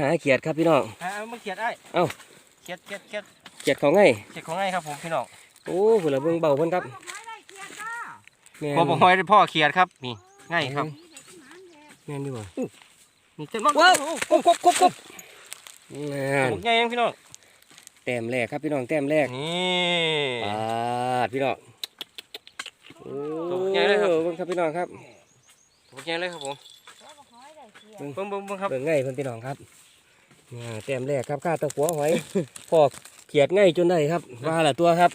หาเขียดครับพี่น้องอ่ามาเขียดไอ้เอ้าเขียดเขียดเขียดเขียดเขาไงเขียดของไงครับผมพี่น้องโอ้เพิ่นละเบิ่งเบาเพิ่นครับแม่นพ่อบอกหอยได้พ่อเขียดครับนี่ง่ายครับแม่นดีบ่นี่เต็มมากว้าวครบครบครบครบนั่นผมง่ายเองพี่น้องแต้มแรกครับพี่น้องแต้มแรกนี่ปาดพี่น้องโอ้ตัวใหญ่เลยครับเบิ่งครับพี่น้องครับผมง่ายเลยครับผม เบิ้งเบิ้งเบิ้งครับเบิ่งไงเพิ่นพี่น้องครับเนี่ยแต้มแรกครับข้าตะกัวหอยพอกเขียดง่ายจนได้ครับว่าละตัวครับ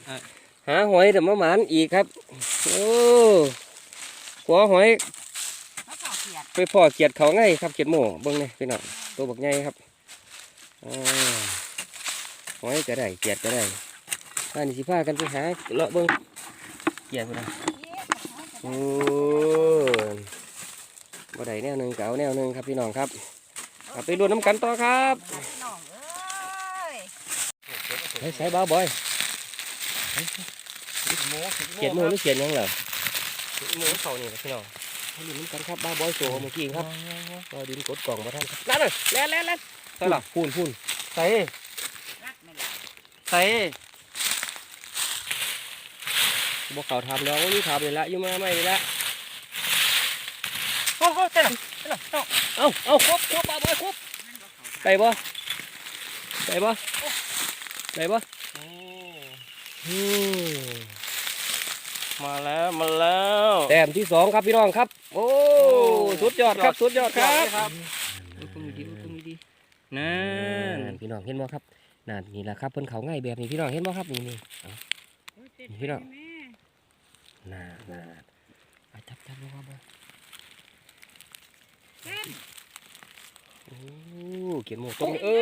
หาหอยแต่มาหมานอีกครับโอ้กัวหอยไปพอเขียดเขาง่ายครับเขียดหมูเบิ่งนี่พี่น้องตัวบักใหญ่ครับอ่าหอยก็ได้เขียดก็ได้ถ้านี่สิพากันไปหาเลาะเบิ่งเขียดพุ่นนะโอ้ บ่ได้แนวหนึ่งเก่าแนวหนึ่งครับพี่น้องครับเอาไปรวนน้ำกันต่อครับน้องเอ้ยใช้ใช้บ้าบอยหมูเขียดหมูหรือเขียดหยังเหรอหมูเขานี่นะพี่น้องให้ลุ้นกันครับบ้าบอยโชว์เมื่อกี้ครับก็ดินกดกล่องมาท่านครับนั่นเลยแล่นแล่นแล่นใช่หรอพูนพูนใส่รักไม่ได้ใส่บอกเขาทำแล้วนี่ทำเลยละอยุ่มาไม่เลยละ โอ้โหเต้นอะเต้นอะ เต้นเอาเอาครบครบบ้าบอยครบได้บ่ได้บ่ได้บ่นี่อืมมาแล้วมาแล้วแต้มที่สองครับพี่น้องครับ โอ้สุดยอดครับสุดยอดครับครับตรงนี้ดีตรงนี้ดีนั่นนั่นพี่น้องเห็นบ่ครับนั่นนี่แหละครับเพิ่นเขาง่ายแบบนี้พี่น้องเห็นบ่ครับนี่นี่เอาพี่น้องน่าน่าไปจับจับลงมาบ่ โอ้เขียนหมวกตรงนี้เอ้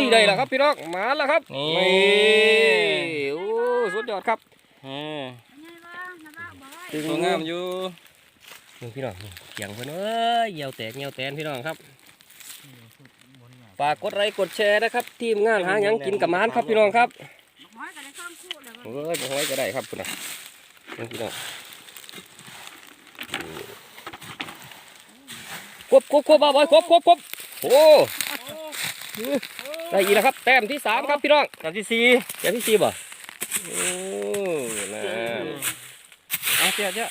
ยได้แล้วครับพี่น้องมาแล้วครับนี่นี่โอ้สุดยอดครับอืมตึงสวยงามอยู่นี่พี่น้องนี่เขียงเพิ่นเอ้ยเหยียวแตกเหยียวแตนพี่น้องครับฝากกดไลค์กดแชร์นะครับ ทีมงานหาหยังกินกับหมานครับพี่น้องครับน้อยก็ได้ข้ามคู่เลยเอ้ยบ่ห้อยก็ได้ครับคุณน่ะนี่พี่น้อง ครบครบครบบ่าวบอยครบครบครบโอ้ได้อีกแล้วครับ แต้มที่สามครับพี่น้องอันที่สี่แต้มที่สี่บ่โอ้นะเอาเจ้าเจ้า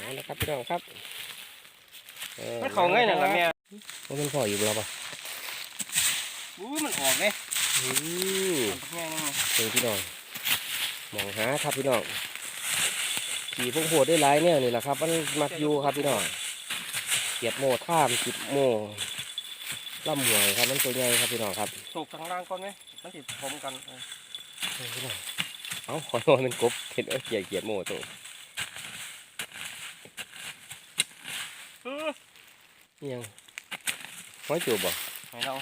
เอาละครับพี่น้องครับออมันเขาง่ายน่ะละแม่ว่ามันพออยู่บ่บ่อู้มันออกไหมอือแม่งเออพี่น้องมองหาครับพี่น้องขี่พวกโหดได้หลายเนี่ยนี่แหละครับ มันมักอยู่ครับพี่น้อง เกียบโม่ท่ามจิบโม่ล่ำหวยครับมันตัวใหญ่ครับพี่น้องครับสูบข้างล่างก่อนไหมมันติดพร้อมกันเออเออพี่น้องเอาขอโทษมันกบเห็นว่าเกียบเกียบโม่ตัวอื้อนี่ยังห้อยจูบบ่ให้เรา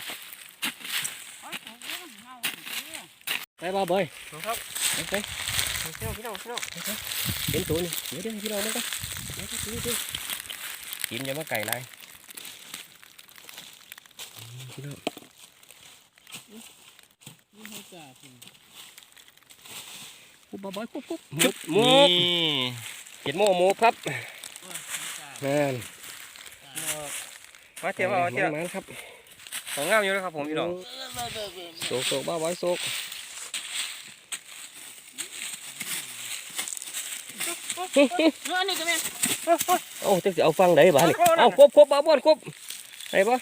ไปบ้าเบยครับไปไปพี่น้องพี่น้องพี่น้องเห็นตัวนี่เดี๋ยวเดี๋ยวพี่น้องมันก็เดี๋ยวเดี๋ยว เดี๋ยวเดี๋ยวกินอย่ามาไก่ไรอืมพี่น้องคุบบ้าเบยคุบคุบมุบมุนี่บเห็ดโม่หมูครับนั่นมาเทียบเอาเทียบมันครับของงามอยู่แล้วครับผมพี่น้องโศกโศกบ้าไว้โศกเนื้อนี่ก็แม่ เอ้าจะสิเอาฟังไหนบ้านี่เอาครบครบบ้าบ้วนครบไหนบ่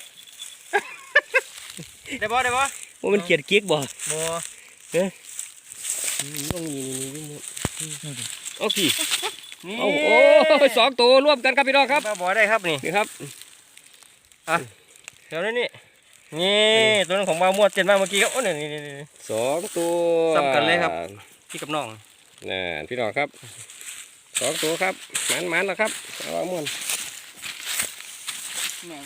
ได้บ่ได้บ่ว่ามันเขียดกิ๊กบ่บ่อืมต้องมีนี่นี่เอาพี่นี่เอาโอ้ยสองตัวร่วมกันครับพี่น้องครับมาบ่ได้ครับนี่นี่ครับเดี๋ยวนี้นี่นี่ตัวนั้นของบาวมวดเจ็ดมาเมื่อกี้ครับโอ้นี่นี่นี่นี่สองตัวซ้ำกันเลยครับพี่กับน้องน่นพี่น้องครับ สองตัวครับหมันหมันแล้วครับเอาว่าม่วนแม่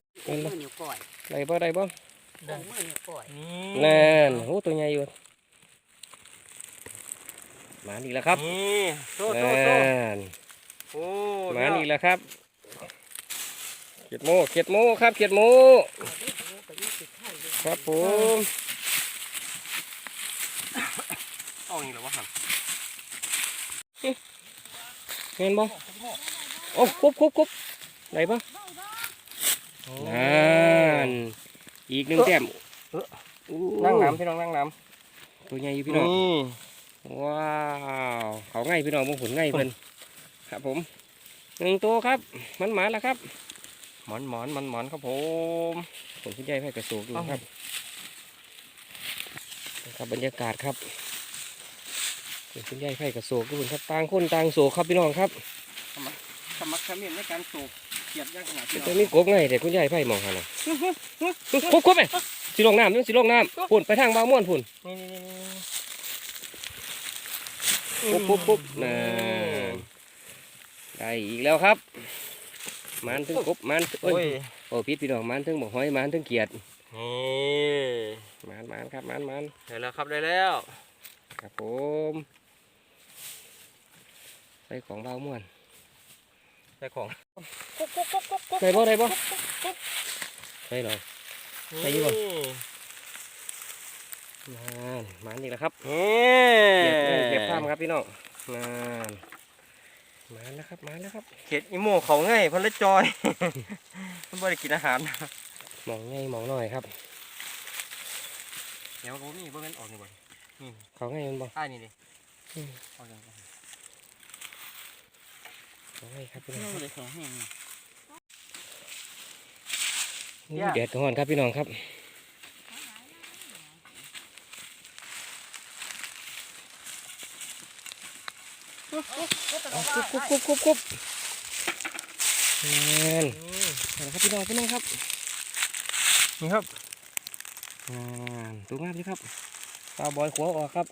มือนิ้วก้อยได้บ่ได้บ่มือนิ้วก้อยนั่นโอ้ตัวใหญ่อยู่หมาอีกแล้วครับนี่โตโตนั่โตนโอ้หมาอีกแล้วครับเขียดโมเขียดโมครับเขียดโมครับผมเอาอย่างนี้เหรอวะครับ เห็นบ่โอ้ครบครบครบไหนบ่นั่นอีกหนึ่งแต้มเอออู้นั่งน้ำพี่น้องนั่งน้ตัวใหญ่อยู่ำพี่น้องนี่ว้าวเขาง่ายพี่น้องบางผลง่ายเพิ่นครับผมหนึ่งตัวครับมันหมาแล้วครับ หมอนหมอนหมอนหมอนครับผมผมคุณยายให้กระสูกดูเอ้าครับครับบรรยากาศครับ ผมคุณยายให้กระสูกดูครับต่างคนต่างโศกครับพี่น้องครับสมัครขมิ้นในการสูบเกียดย่างขนาดพี่น้จะองมีกบไงแต่คุณยายไผ่มองหาหน่อยครบครบไหมสิลงน้ำนี่สิลงน้ำพุ่นไปทางบาวม่วนพุ่นนี่นี่นี่ปุ๊บปุ๊บปุ๊บนั่นได้อีกแล้วครับมันถึงกบมันถึงโอ้โอ้ยยโอ้พิษพี่น้องมันถึงบอกหอยมันถึงเกียดนี่มันมันครับมันมันได้แล้วครับได้แล้วครับผม ใส่ของบาวม่วนได้ของใส่บ่ได้บ่ใส่หรอไปอยู่บ่นี่นั่นมันอีกแล้วครับนี่เก็บเงินเก็บข้ามครับพี่น้องนั่นมาแล้วครับมาแล้วครับเข็ดอีโม่เขาง่ายเพิ่นเลยจอยมันบ่ได้กินอาหารมองง่ายมองหน่อยครับเดี๋ยวผมนี่บ่แม่นออกนี่บ่นี่เขาง่ายมันบ่อ้ายนี่ดิอืมออกยัง เขาง่ายครับพี่น้องนู่นเลยแข็งแห้งนี่แดดร้อนครับพี่น้องครับเอากุบกุบกุบกุบกุบนั่นนี่เอาละครับพี่น้องพี่น้องครับนี่ครับนั่นตัวงามสิครับปลาบอยขัวออกครับ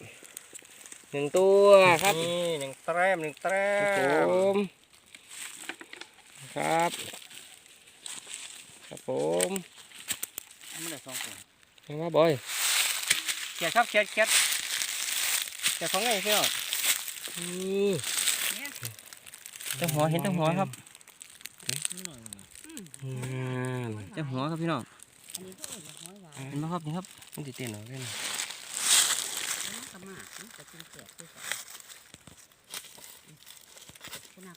หนึ่งตัวครับนี่หนึ่งแต้มหนึ่งแต้ครับผมม ครับ ครับผมมันได้สองตัวเห็นว่าบอยเขียดครับเขียดเขียดเขียดเขาง่ายพี่น้องนี่เจ้าหัวเห็นเจ้าหัวครับนั่นเจ้าหัวครับพี่น้องอันนี้ก็อยากห้อยหวานเห็นไหมครับนี่ครับมันจะเต้นเหรอเล่นมันก็มากมันก็กินแกะด้วยกัน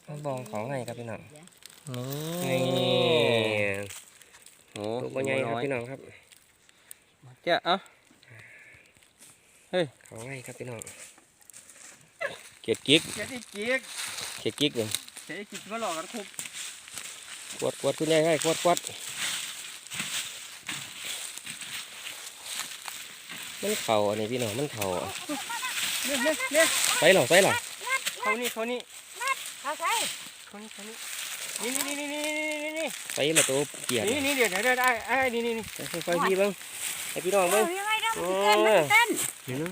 มันบองเขาไงครับพี่น้อง นี่นี่โอ้ตัวบ่ใหญ่ครับพี่น้องครับเจ้าเอ้าเขาไงครับพี่น้องเกียดกิ๊กเขียดอีกเกียกเกียดกิ๊กเลยเขียดอีกเกียกมาหลอกกันคุบกวดกวดคุณยายให้กวดกวดมันเข่าอันนี้พี่น้องมันเข่าเนี่ยเนี่ยเนี่ยใส่หรอใส่หรอเขานี่เขานี่เขาใส่เขานี่เขานี่ นี่นี่นี่นี่นี่นี่ใส่ละตัวเกียดนี่นี่เดี๋ยวเดี๋ยวได้ไอ้นี่นี่นี่ค่อยๆพี่เบิ้งให้พี่น้องเอเบิ้องยังไงเนาะมันเต้นมันเต้น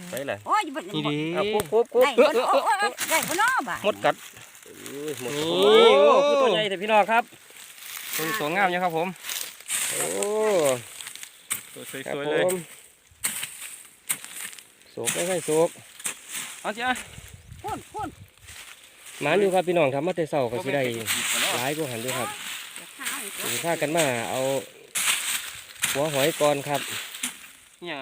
ใส่เลยโอ้ยมันนี่ดีเอาคุบคุบคุบได้บ่โอ้ยได้บ่เนาะบ่าหมดกัดหมดนี่โอ้คือตัวใหญ่แต่พี่น้องครับตัวสวยงามยังครับผมโอ้ตัวสครับวยผๆเลยมโศกไม่ค่อยโศกเอาจ้ะพ่นพ่น หมานอยู่ครับพี่น้องครับมาแต่เสาก็สิได้หหลายกว่าหันด้วยครับข้าวอีกสิพากันมาเอาหัวหอยก่อนครับนี่ย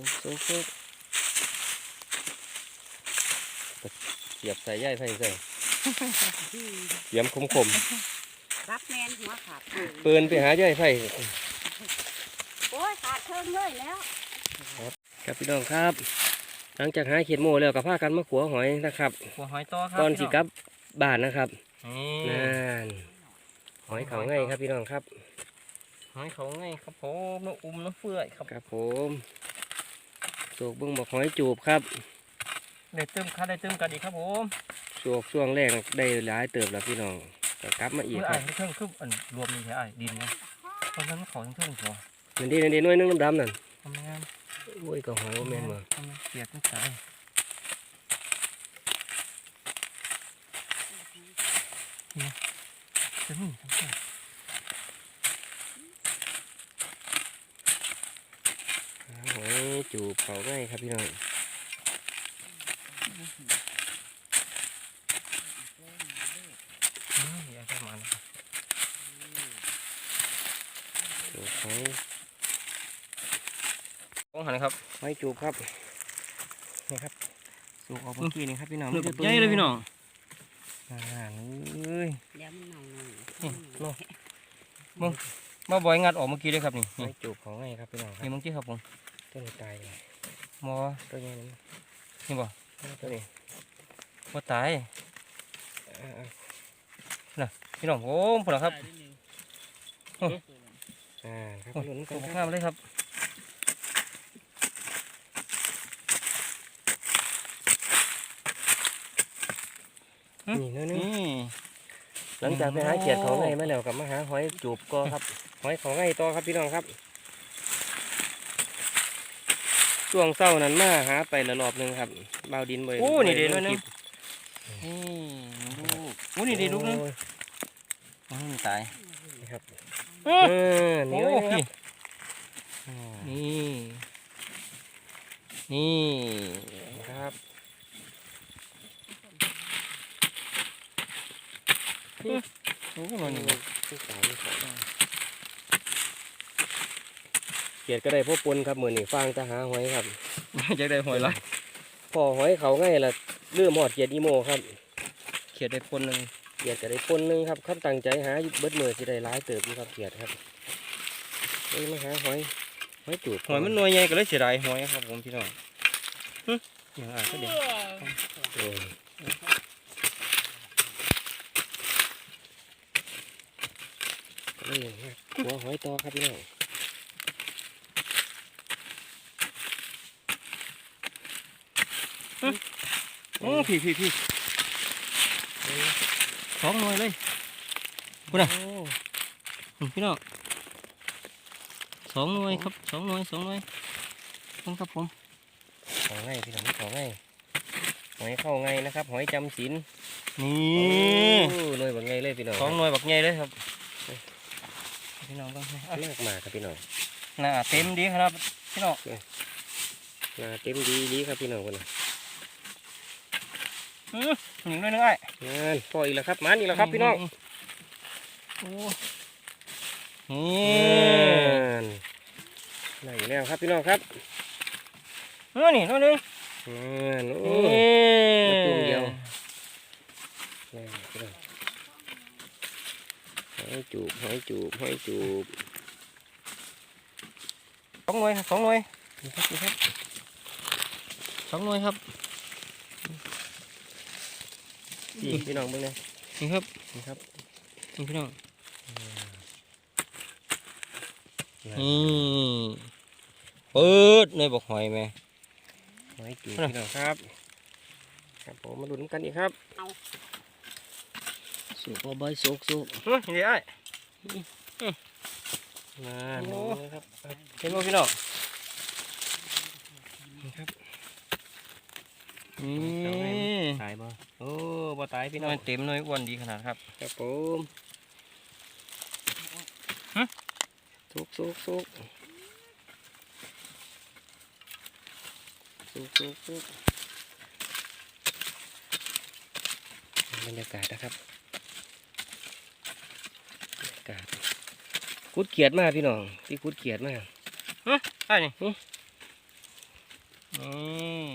ังโศกโศกโศกเสียบใส่ย่ายไฟใส่เสียมคมคมรับแมนหัวขาดๆเปินไปหาย่ายไฟ โอ้ยขาดเทิงเลยแล้ว ครับพี่น้องครับ หลังจากหาเขียดโมแล้วก็พากันมาขัวหอยนะครับหัวหอยต่อครับตอนสิกลับบ้านนะครับนี่นั่นหอยเขาง่ายครับพี่น้องครับ หอยเขาไงครับผมน้ำอุ้มน้ำเฟื่อยครับครับผมโศกเบิ้งบอกหอยจูบครับได้เติมคัดได้เติมกันอีกครับผมช่วงช่วงแรกน่ะได้หลายเติบแล้วพี่น้องก็กลับมาอีกเมื่อคไอ้รับ เพิ่งคืออันรวมนี่แค่ไอ้ดินนะตอนนั้นเขาทั้งเพิ่งหัว นั่นดีนั่นดีหน้อยนึงดำๆนั่นทำงานโอ้ยก็หอยว่าแม่นมาทำงานเปียกทั้งสายนี่จะนี่ทั้งสายหอยจูบเขาง่ายครับพี่น้อง นี่อยากจะมานะครับ จูบหอย ต้ องหันครับหอยจูบครับนี่ครับสูกออกเมื่อกี้นี่ครับพี่น้องหนึ่งมีแบแต่บใหญ่เลยพี่น้องอ่าเอ้ยเดี๋ยวมันเน่าหน่อยนี่ลองมึงมาบ่อยงัดออกเมื่อกี้เลยครับนี่หอนี่ยจูบของไงครับพี่น้องครันี่บเมื่อกี้ครับผมตัวนี้ตายเลยหมอตัวนี้นี่นี่บ่ตัวนี้บ่ตายอ่าพี่น้องโอ้ผมเหรอครับๆอ่าครับโอ้หนุนกัตันวครับงามเลยครับ นี่เนื้อนึงนี่หลังจากไปหาเขียดของไงมาแล้วกับมาหาหอยจูบก็ครับ หอยของไงต่อครับพี่น้องครับช่วงเศร้านั้นมาหาไปละรอบหนึงครับเบาวดินเบยโอ้นี่เด่นเลด้วยยนะนะนี่ลูกโอ้นี่เด่นลูกนึงโอ้ยโอ้นี่ตายนี่ครับเอเอออโอ้นี่เลยครับพี่อ่านี่นี่ครับ โอ้โหนอนนี่นี่เขียดก็ได้พวกปนครับมือนี่ฟางจะหาหอยครับจะได้หอยละพอหอยเขาง่ายละเลื่อมหอดเขียดอีโมครับ เขียดได้คนหนึ่งเขียดก็ได้ปนหนึ่งครับครับตั้งใจหาเบิดมือสิได้หลายเติบอยู่ครับเขียดครับเอ้ยมาหาหอยหอยจูบหอยมันหน่วยใหญ่ก็เลยเสียดายหอยครับผมพี่น้องหึอย่างอะก็เดี๋ยว เออ นี่ครับหัวหอยต่อครับพี่น้องโอ้พี่พี่พี่สองหน่วยเลยพูดน่ะโอ้หึพี่น้องสองหน่วยครับสองหน่วยสองหน่วยต้องครับผมของง่ายพี่น้องของง่ายหอยเข้าง่ายนะครับ หอยจำศีลนี่โอ้หน่วยแบบไงเลยพี่น้องสองหน่วยบักใหญ่เลยครับ พี่น้องต้องให้อะมากมากครับพี่น้องหน้าเต็มดีครับพี่น้องงาเต็มดีดีครับพี่น้องคนน่ะหึหนึ่งด้วยหนึงไอ้งานพออีกแล้วครับมันอีกแล้วครับพี่น้องโอ้งนี่านได้อยู่แล้วครับพี่น้องครับเออนี่หน่วยหนึงงานโอ้ นี่ มาจุ่มเดียว ได้พี่น้องห อยจูบหอยจูบหอยจูบสองหน่วยสองหน่วยนี่ครับนี่ครับสองหน่วยครับพี่พี่น้องเบิ่งเลยนี่ครับนี่ครับนี่พี่น้องงานนี่เปิดในบอกหอยไหมหอยจูบพี่น้องครับ ครับผมมาลุ้นกันอีกครับ สุกเอาใบสุกสุกเฮ้ยนี่ไอ้งานโอ้นี่ครับเห็นบ่พี่น้องนี่ครับนี่ตายบ่โอ้บ่ตายพี่หน้น่อองยเต็มหน่วยอ้วนดีขนาดครับครับผมฮะสุกสุกสุกสุกสุกสุกบรรยากาศนะครับบรรยา กาศกุดเขียดมากพี่น้องพี่กุดเขียดมากไอ้นี่หึนี่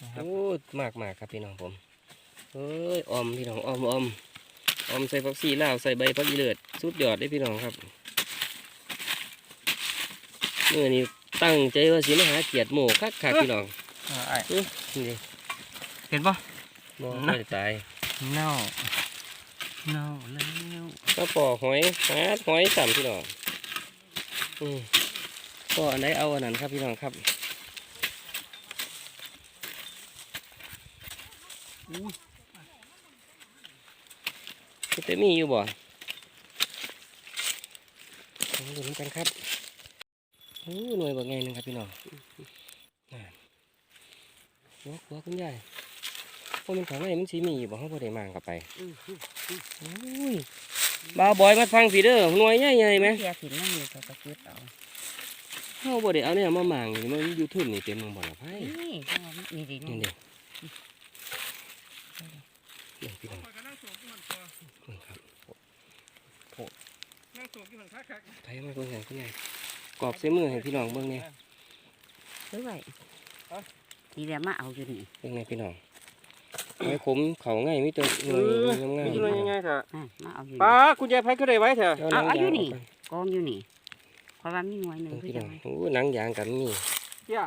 อ่าครับโอ้มากมากครับพี่น้องผมเฮ้ยออมพี่น้องออมออมออมใส่ผักชีลาวใส่ใบผักอีเลิศสุดยอดได้อพี่น้องครับเมื่อนี้ตั้งใจว่าสิมาหาเขียดหมูคักคักๆพี่น้องอ่าไอ้อื้อนี่เห็นปะบ่นะไม่ได้ตายเน่าเน่าแล้ วก็ปอกหอยหาหอยสั่พี่น้องอืมก็อันไหนเอาอันนั้นครับพี่น้องครับอู้มันจะมีอยู่บ่ลองดูเหมือนกันครับโอ้หน่วยบ่ไงหนึงครับพี่น้องนั่นหัวหัวคุณยายพวกมันข้างในมันสีมีอยู่บ่เขาบ่ได้มางกลับไปอือฮึโอ้ย บ่าวบอยมาฟังพี่เด้อหน่วยใหญ่ๆไหมเสียถิ่นนั่นนี่ก็ตะเกียบเอาเขาบ่ได้เอาเนี่ยมามางนี่มันอยู่ทุ่นนี่เต็มลงบ่ละไผนี่นี่ดินี่นี่เด้นี่พี่น้องเบิ่งครับนั่งสูบอยู่หันคักคักไผมาเบิ่งให้คุณยายกรอบใส่มือให้พี่น้องเบิ่งนี่ซื้อไว้กนี่แหละมาเอาอยู่นี่เป็นไงพี่น้อง หอยขมเขาง่ายมิตัวหน่วยงามนี่เลยยังไงเถอะอะมาเอาอยู่ป้านี่คุณยายไผ่ก็ได้ไว้เถอะๆเอาเอาอยู่หนี่ไปกองอยู่นี่เพราะว่ามีหน่วยหนึ่งเบิ่งคือพี่น้จัองงไงโอ้หนังยางกับมีเจ้า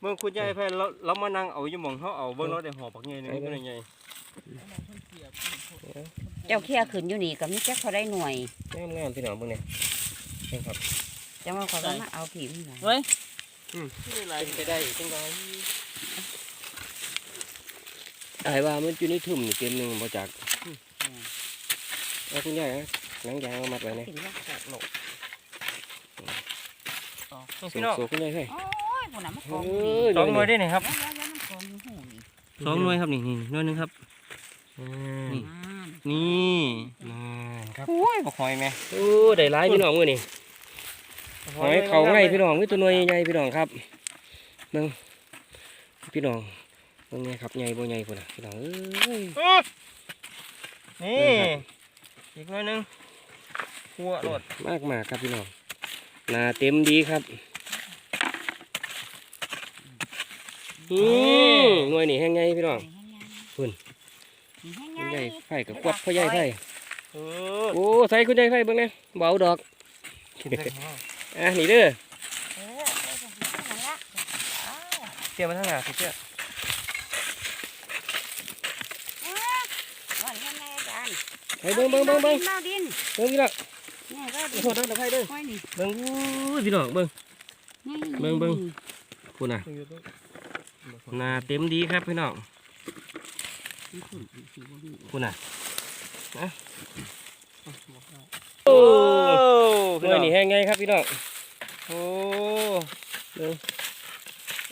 เมื่อคุณยายไผ่เราเรามานั่งเอาอยู่หมองเขาเอาเบิ่งเราได้หอบปักใหญ่หนึงเป็นยังไงเจ้าเขี้ยขึ้นอยู่นี่ก็มีแค่เขาได้หน่วยงามงามๆพี่น้องเบิ่งเนี่ยนี่ครับจังว่าเขาก็มาเอาผีมันเฮ้ยอืมนี่ลายไปได้จังไงอายว่ามันอยู่ในทุ่มนี่เต็มหนึงบ่จักเอาคุณยายนะหนังยางเอามัดไว้เนี่ยถึงว่าแตกโหลกพี่น้องสูงๆคุณยายให้โอ้ยพวกนั้นมันกเอองอยู่นี่อสองหน่วยได้นี่ครับแล้วแล้วมันกองอยู่หูนี่สองหน่วยครับนี่นี่หน่วยหนึงครับอืมนี่อ่านี่นั่นครับโอ้ยบักหอยแม่โอ้ได้หลายพี่น้องมื้อนี้หอยเขาง่ายพี่น้องมีตัวหน่วยใหญ่ๆพี่น้องครับเบิ่งพี่น้องเบิ่งไงครับใหญ่บ่ใหญ่พุ่นน่ะพี่น้องเอ้ยอื้อนี่ครับอีกหน่วยหนึงหัวรถมากมากๆครับพี่น้องหนาเต็มดีครับอืมหน่วยนี่แห้งไงพี่น้องพุ่นนี่คุณให้ยายง่ายไผ่กับกวัดพ่อใหญ่ไผ่เออโอ้ใส่คุณยายไผ่เบิ่งแหน่เบเอาดอกคิดได้ฮะอะนี่เด้อเออเอาไปสิเอาละเอาเตรียมมาทางหน้าสิเจ้า ก่อนให้แม่อาจารย์ ไผ่เบิ่งเบิ่งเบิ่งเบิ่งเอาดินเบิ่งพี่น้องนี่ก็ดินโทษนะเดี๋ยวไผ่เด้อห้อยนี่เบิ่งอู้ยพี่น้องเบิ่งนี่เบิ่งเบิ่งคุณน่ะหนาเต็มดีครับพี่น้องนี่ขุ่นสีบ่มีคุณน่ะโอ้หน่วยนี่แห้งไงครับพี่น้องโอ้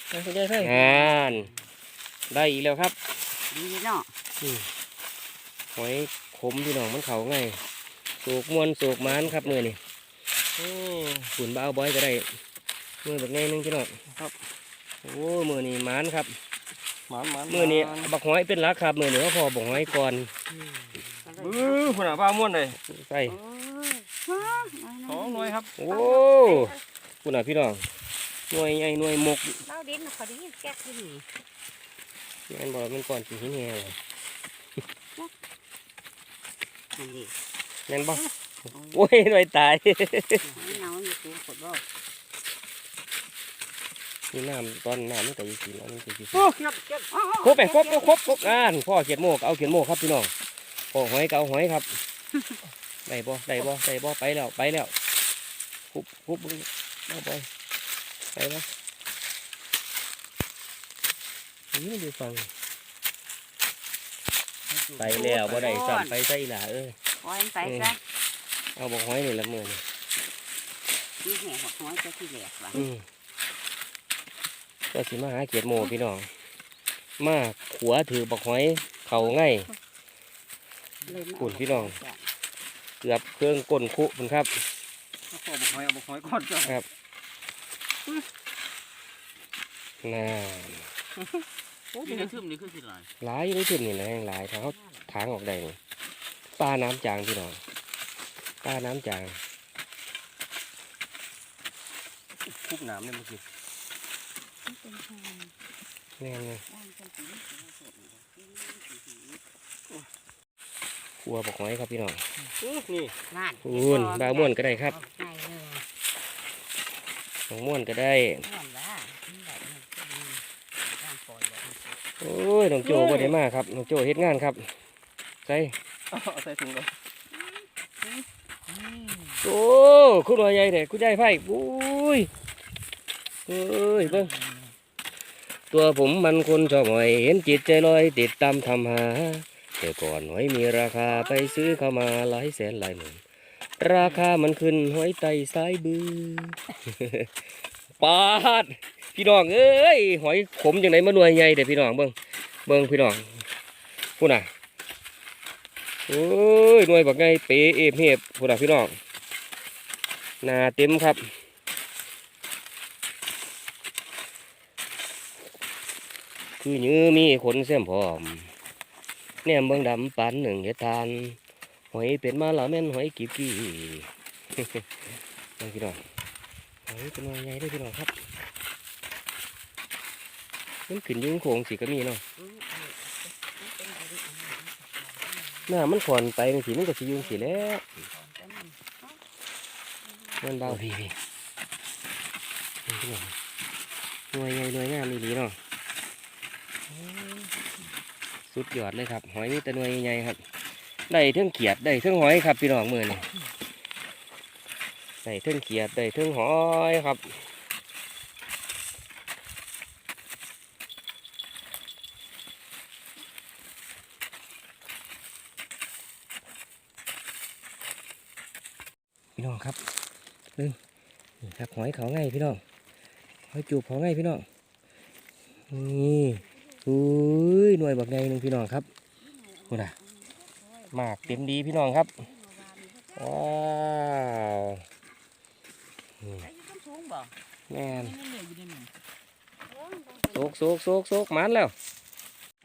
ใส่คุณยายไผ่อ่านได้อีกแล้วครับดีเนาะหอยข มพี่น้องมันเขาง่ายสูกมวนสูกหมานครับมือนี่นี่ขุนบ้าวบอยก็ได้มือแบบง่ายหนึงพี่น้องครับโอ้มือนี่หมานครับหมานหมานมือนี่บักหอยเป็นหลักครับมือนี่ว่าพอบักหอยก่อนเออคุณอะป้าม่วนเลยใส่โอ้ยฮะสองหน่วยครับ โอ้คุณน่ะพี่น้องหน่วยใหญ่หน่วยหมกเราดินเขาได้ยินแก๊กที่นี่งานบอกมันก่อนสิหินแหว นั่นดิงานบอกโอ้ยหน่วยตายให้เนาอยู่ตัวกดบ่นี่น้ำตอนน้ำมันก็อยิ่กินแล้วมันก็อยิ่กินโอ้เก็บเก็บครบไปครบครบครบครบอ่านพ่อเขียนโมกเอาเขียนโมกครับพี่น้องพ่อหอยก็เอาหอยครับได้บ่ได้บ่ได้บ่ไปแล้วไปแล้วคุบคุบเอาไปไปแล้วนี่ดูฟัง ไปแล้วบ่ได้สั่ไปใส่หล่าเอ้ยปล่อยมันไปซะเอาบอกหอยนี่ละมือนี่นี่แห่หัวน้อยจะที่แหลกว่ะอืมก็สิมาหาเขียดโมพี่น้อง มาขัวถือบอกหอยเขาง่ายเลยมาขุ่นพี่น้อง เกือบเครื่องก้นคุมันครับเอาขอบุกหอยเอาบุกหอยก่อนจ้ะน่า นี่คือทึมนี่คือสิหลายหลายอยู่ในจุดนี่แหละแห่งหลายถ้าเขาทางออกได้นี่ปลาน้ำจางพี่น้องปลาน้ำจางคุบน้ำเนี่ยเมื่อกี้แน่นเลยขัวบอกหอยครับพี่น้องอื้อนี่นั่นอูนบาวม่วนก็ได้ครับง่ายเลยบางม่วนก็ได้ ม่วนว่ามันแบบนี้อืมร่างปล่อยบ่ โอ้ยน้องโจบ่ได้มาครับน้องโจเฮ็ดงานครับใส่เอาเอาใส่ถุงเลยนี่โอ้คุณว่าใหญ่เด้คุณยายไผ่อุ้ยเอ้ยเบิ่งตัวผมมันคนชอบหอยเห็นจิตใจลอยติดตามทำหาแต่ก่อนหอยมีราคาไปซื้อเข้ามาหลายแสนหลายหมื่นราคามันขึ้นหอยไตสายบือปาด พี่น้องเอ้ยหอยขมจังไหนมาหน่วยใหญ่เด้อพี่น้องเบิ่งเบิ่งพี่น้องพูดน่ะโอ้ยหน่วยบักไงเปเอฟเห็บพูดน่ะพี่น้องนาเต็มครับคือยื้อมีขนเส้มพอมแหนมเบิ่งดำปานหนึ่งเฮ็ดทาน หอยเป็นมาละแม่นหอยกีบกี้นี่พี่น้องหอยเป็นหอยใหญ่เด้วยพี่น้องครับ มันขึ้นยืงโขงสิก็มีเนาะมีหนเป็นอะไรอันนี้หน้ามันขอนไปจังสิมันก็สิอยุงสิแล้วมันเบาพี่พี่หน่วยใหญ่หน่วยงามดีเนาะสุดยอดเลยครับ หอยนี่แต่หน่วยใหญ่ครับ ได้เทิงเขียดได้เทิงหอยครับพี่น้องมือนี่ได้เทิงเขียดได้เทิงหอยครับพี่น้องครับห นึงนี่ครับหอยเขาง่ายพี่น้องหอยจูบเขาง่ายพี่น้องนี่อุ้ยหน่วยบักใหญ่หนึ่งพี่น้องครับคุณอะมากเต็มดีพี่น้องครับว้าวนี่ไอ้ยี่ต้นสูงบ่แม่นโซกโซกโซกโซกมันแล้ว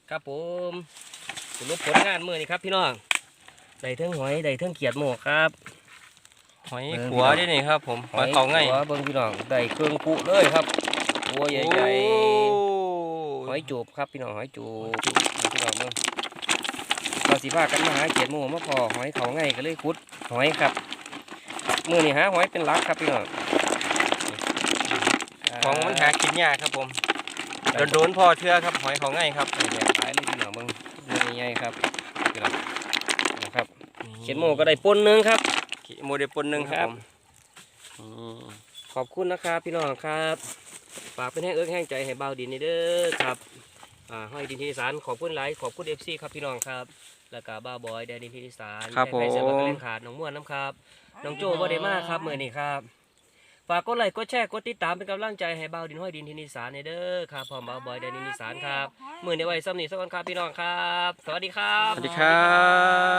ครับผมสรุปผลงานมือนี่ครับพี่น้องได้เทิงหอยได้เทิงเขียดหมวกครับ หอยเออขัวด้วยนี่ครับ ผมหอยเขาง่ายหัวเบิ้งพี่น้องได้เครื่องปุเลยครับตัวใหญ่ๆหอยจูบครับพี่น้องหอยจูบพี่น้องเบิ้งเราสิพากันมาหาเขียดหมูมาพอหอยเขาง่ายก็เลยขุดหอยครับมือนี่หาหอยเป็นหลักครับพี่น้องของมันหากินยากครับผมโดนๆพอเทื่อครับหอยเขาง่ายครับใส่แบบขายเลยพี่น้องเบิ้งมือใหญ่ๆครับพี่น้องนะครับเขียดหมูก็ได้ปนหนึงครับ โมเดลปนหนึ่งครับผมขอบคุณนะครับพี่น้องครับฝากเป็นแห้งเอิ้งแห้งใจให้เบาวดินนี่เด้อครับอ่าห้อยดินที่อีสานขอบคุณหลายขอบคุณเอฟซีครับพี่น้องครับแล้วก็บ้าวบอยแดนดินที่อีสานครับแม่ไผ่เสือผมบักกะเล่นขาดน้องม่วนน้ำครับน้องโจ้บ่ได้มาครับมื่อนี้ครับฝากกดไลค์กดแชร์กดติดตามเป็นกำลังใจให้เบาวดินห้อยดินที่อีสานนี่เด้อครับพร้อมบ้าวบอยแดนดินที่อีสานครับมื่อนี้ไว้ซ้ำนี้สักวันครับพี่น้องครับ สวัสดีครับ สวัสดีครั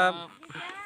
บครับ